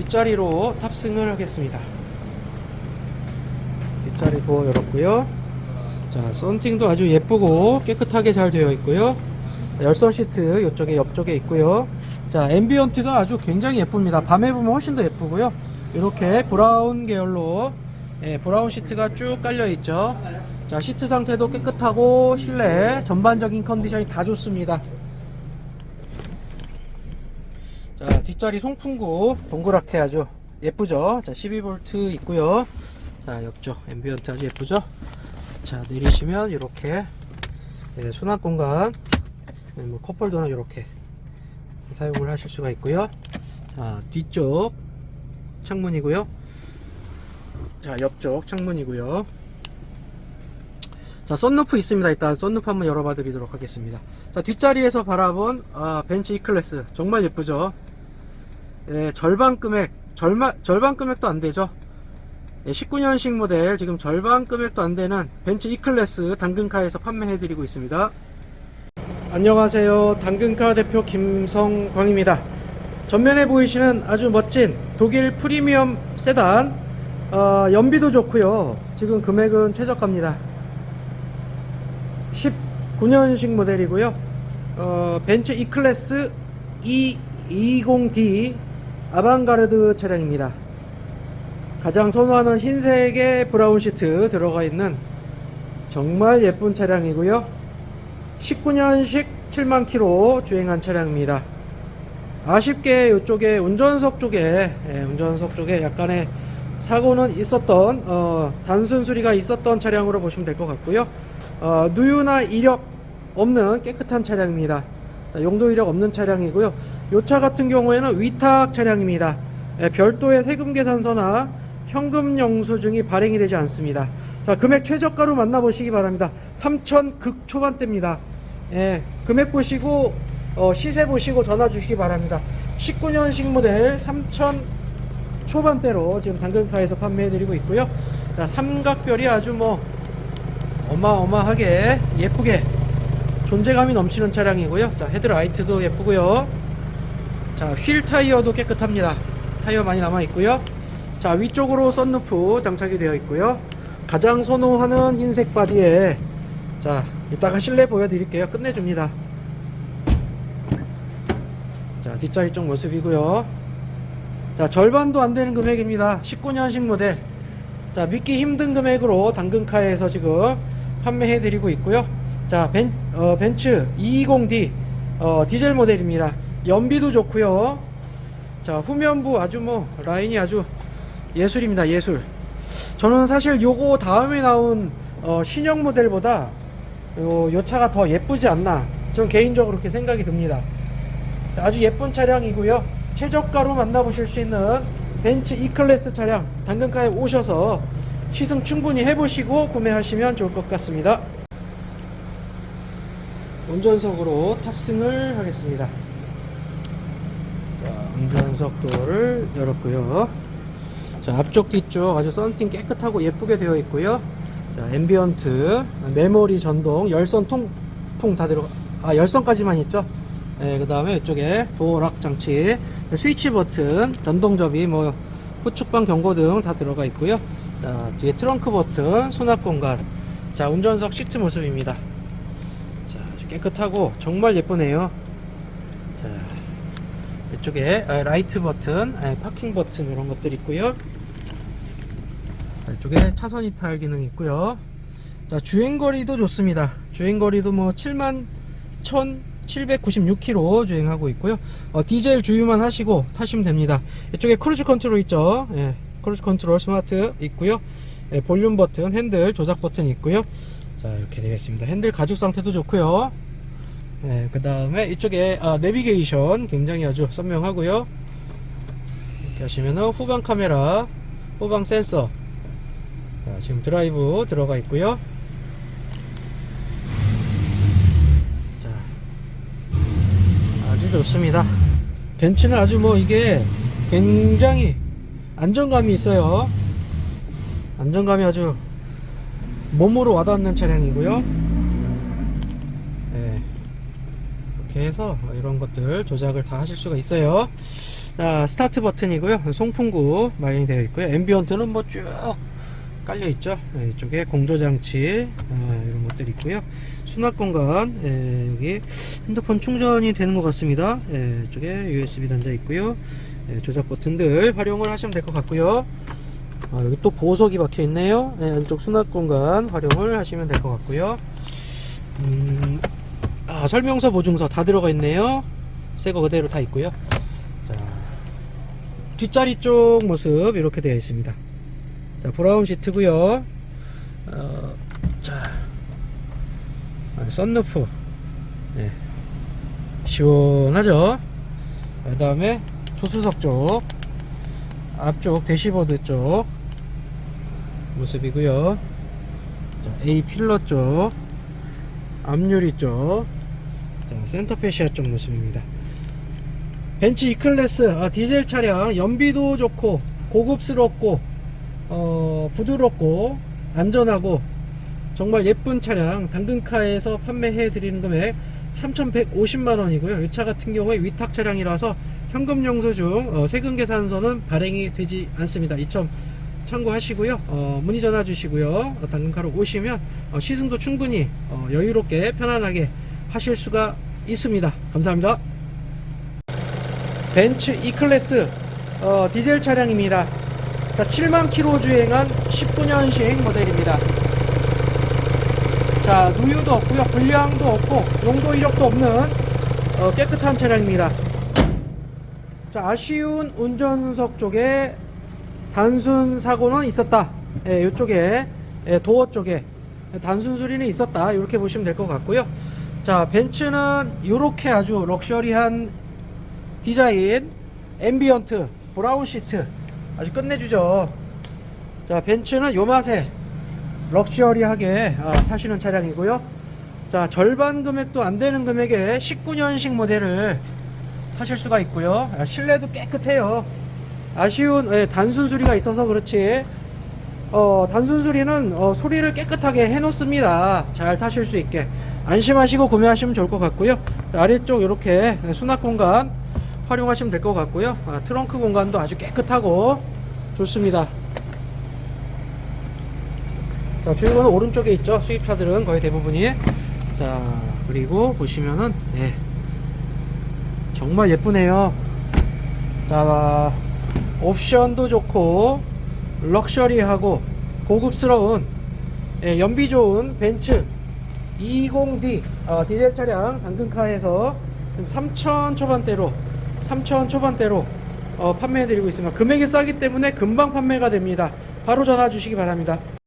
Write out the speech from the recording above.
뒷자리로 탑승을 하겠습니다. 뒷자리 도어 열었고요. 자, 썬팅도 아주 예쁘고 깨끗하게 잘 되어 있고요. 열선 시트 이쪽에 옆쪽에 있고요. 자, 앰비언트가 아주 굉장히 예쁩니다. 밤에 보면 훨씬 더 예쁘고요. 이렇게 브라운 계열로 예, 브라운 시트가 쭉 깔려 있죠. 자, 시트 상태도 깨끗하고 실내 전반적인 컨디션이 다 좋습니다. 자, 뒷자리 송풍구 동그랗게 아주 예쁘죠. 자, 12V 있고요. 자, 옆쪽 앰비언트 아주 예쁘죠. 자, 내리시면 이렇게 예, 수납 공간 예, 뭐 컵홀더나 이렇게 사용을 하실 수가 있고요. 자, 뒤쪽 창문이고요. 자, 옆쪽 창문이고요. 자, 썬루프 있습니다. 일단 썬루프 한번 열어봐 드리도록 하겠습니다. 자, 뒷자리에서 바라본 아, 벤츠 E클래스 정말 예쁘죠. 예, 절반 금액, 절마, 절반 금액도 안 되죠. 예, 19년식 모델 지금 절반 금액도 안 되는 벤츠 E클래스 당근카에서 판매해 드리고 있습니다. 안녕하세요. 당근카 대표 김성광입니다. 전면에 보이시는 아주 멋진 독일 프리미엄 세단, 어, 연비도 좋고요. 지금 금액은 최저가입니다. 19년식 모델이고요. 어, 벤츠 E클래스 E20D 아방가르드 차량입니다. 가장 선호하는 흰색의 브라운 시트 들어가 있는 정말 예쁜 차량이고요. 19년식 7만 킬로 주행한 차량입니다. 아쉽게 이쪽에 운전석 쪽에 예, 운전석 쪽에 약간의 사고는 있었던 어, 단순 수리가 있었던 차량으로 보시면 될 것 같고요. 어, 누유나 이력 없는 깨끗한 차량입니다. 자, 용도 이력 없는 차량이고요. 이 차 같은 경우에는 위탁 차량입니다. 예, 별도의 세금 계산서나 현금 영수증이 발행이 되지 않습니다. 자, 금액 최저가로 만나보시기 바랍니다. 3천 극 초반대입니다. 예, 금액 보시고 어, 시세 보시고 전화 주시기 바랍니다. 19년식 모델 3천 초반대로 지금 당근카에서 판매해드리고 있고요. 자, 삼각별이 아주 뭐 어마어마하게 예쁘게 존재감이 넘치는 차량이고요. 자, 헤드라이트도 예쁘고요. 자, 휠 타이어도 깨끗합니다. 타이어 많이 남아 있고요. 자, 위쪽으로 썬루프 장착이 되어 있고요. 가장 선호하는 흰색 바디에 자, 이따가 실내 보여 드릴게요. 끝내줍니다. 자, 뒷자리 쪽 모습이고요. 자, 절반도 안 되는 금액입니다. 19년식 모델. 자, 믿기 힘든 금액으로 당근카에서 지금 판매해 드리고 있고요. 자, 벤, 어, 벤츠 220D 어, 디젤 모델입니다. 연비도 좋고요. 자, 후면부 아주 뭐 라인이 아주 예술입니다. 예술. 저는 사실 요거 다음에 나온 어, 신형 모델보다 요, 요 차가 더 예쁘지 않나. 저는 개인적으로 그렇게 생각이 듭니다. 자, 아주 예쁜 차량이고요. 최저가로 만나보실 수 있는 벤츠 E클래스 차량 당근가에 오셔서 시승 충분히 해보시고 구매하시면 좋을 것 같습니다. 운전석으로 탑승을 하겠습니다. 자, 운전석 도어를 열었고요. 자, 앞쪽 뒤쪽 아주 썬팅 깨끗하고 예쁘게 되어 있고요. 자, 앰비언트, 메모리 전동, 열선 통풍 다 들어가, 아, 열선까지만 있죠. 네, 그 다음에 이쪽에 도어락 장치, 스위치 버튼, 전동 접이, 뭐, 후측방 경고 등 다 들어가 있고요. 자, 뒤에 트렁크 버튼, 수납 공간. 자, 운전석 시트 모습입니다. 깨끗하고 정말 예쁘네요. 자, 이쪽에 아, 라이트 버튼, 아, 파킹 버튼 이런 것들 있고요. 자, 이쪽에 차선 이탈 기능 있고요. 자, 주행거리도 좋습니다. 주행거리도 뭐 7만 1796km 주행하고 있고요. 어, 디젤 주유만 하시고 타시면 됩니다. 이쪽에 크루즈 컨트롤 있죠. 예, 크루즈 컨트롤 스마트 있고요. 예, 볼륨 버튼, 핸들 조작 버튼 있고요. 자, 이렇게 되어 있습니다. 핸들 가죽 상태도 좋고요. 예, 그 다음에 이쪽에 아, 내비게이션 굉장히 아주 선명하고요. 이렇게 하시면은 후방 카메라, 후방 센서. 자, 지금 드라이브 들어가 있고요. 자, 아주 좋습니다. 벤츠는 아주 뭐 이게 굉장히 안정감이 있어요. 안정감이 아주 몸으로 와닿는 차량이고요. 예, 이렇게 해서 이런 것들 조작을 다 하실 수가 있어요. 자, 스타트 버튼이고요. 송풍구 마련이 되어 있고요. 앰비언트는 뭐 쭉 깔려 있죠. 네, 이쪽에 공조 장치 아, 이런 것들이 있고요. 수납 공간 예, 여기 핸드폰 충전이 되는 것 같습니다. 예, 이쪽에 USB 단자 있고요. 예, 조작 버튼들 활용을 하시면 될 것 같고요. 아, 여기 또 보석이 박혀 있네요. 예, 안쪽 수납 공간 활용을 하시면 될 것 같고요. 음, 아, 설명서 보증서 다 들어가 있네요. 새 거 그대로 다 있고요. 자, 뒷자리 쪽 모습 이렇게 되어 있습니다. 자, 브라운 시트고요. 어, 자, 아, 썬루프. 네. 시원하죠? 그 다음에 조수석 쪽, 앞쪽 대시보드 쪽 모습이고요. 자, A 필러 쪽, 앞유리 쪽, 자, 센터 페시아 쪽 모습입니다. 벤츠 E클래스 아, 디젤 차량 연비도 좋고 고급스럽고 어, 부드럽고 안전하고 정말 예쁜 차량 당근카에서 판매해 드리는 금액 3,150만원이고요. 이 차 같은 경우에 위탁 차량이라서 현금 영수증 어, 세금 계산서는 발행이 되지 않습니다. 이 점 참고하시고요. 어, 문의 전화 주시고요. 어, 당근카로 오시면 어, 시승도 충분히 어, 여유롭게 편안하게 하실 수가 있습니다. 감사합니다. 벤츠 E클래스 어, 디젤 차량입니다. 자, 7만 킬로 주행한 19년식 모델입니다. 자, 누유도 없고요. 불량도 없고 용도 이력도 없는 어, 깨끗한 차량입니다. 자, 아쉬운 운전석 쪽에 단순 사고는 있었다. 예, 이쪽에 예, 도어 쪽에 단순 수리는 있었다. 이렇게 보시면 될 것 같고요. 자, 벤츠는 이렇게 아주 럭셔리한 디자인, 앰비언트, 브라운 시트 아주 끝내주죠. 자, 벤츠는 요 맛에 럭셔리하게 아, 타시는 차량이고요. 자, 절반 금액도 안 되는 금액에 19년식 모델을 타실 수가 있고요. 아, 실내도 깨끗해요. 아쉬운 예, 단순 수리가 있어서 그렇지. 어, 단순 수리는 어, 수리를 깨끗하게 해놓습니다. 잘 타실 수 있게 안심하시고 구매하시면 좋을 것 같고요. 자, 아래쪽 이렇게 수납 공간 활용하시면 될 것 같고요. 아, 트렁크 공간도 아주 깨끗하고 좋습니다. 자, 주유구는 오른쪽에 있죠. 수입차들은 거의 대부분이. 자, 그리고 보시면은, 예. 정말 예쁘네요. 자, 옵션도 좋고, 럭셔리하고, 고급스러운, 예, 연비 좋은 벤츠 20D, 어, 디젤 차량 당근카에서 3천 초반대로, 3천 초반대로, 어, 판매해드리고 있습니다. 금액이 싸기 때문에 금방 판매가 됩니다. 바로 전화 주시기 바랍니다.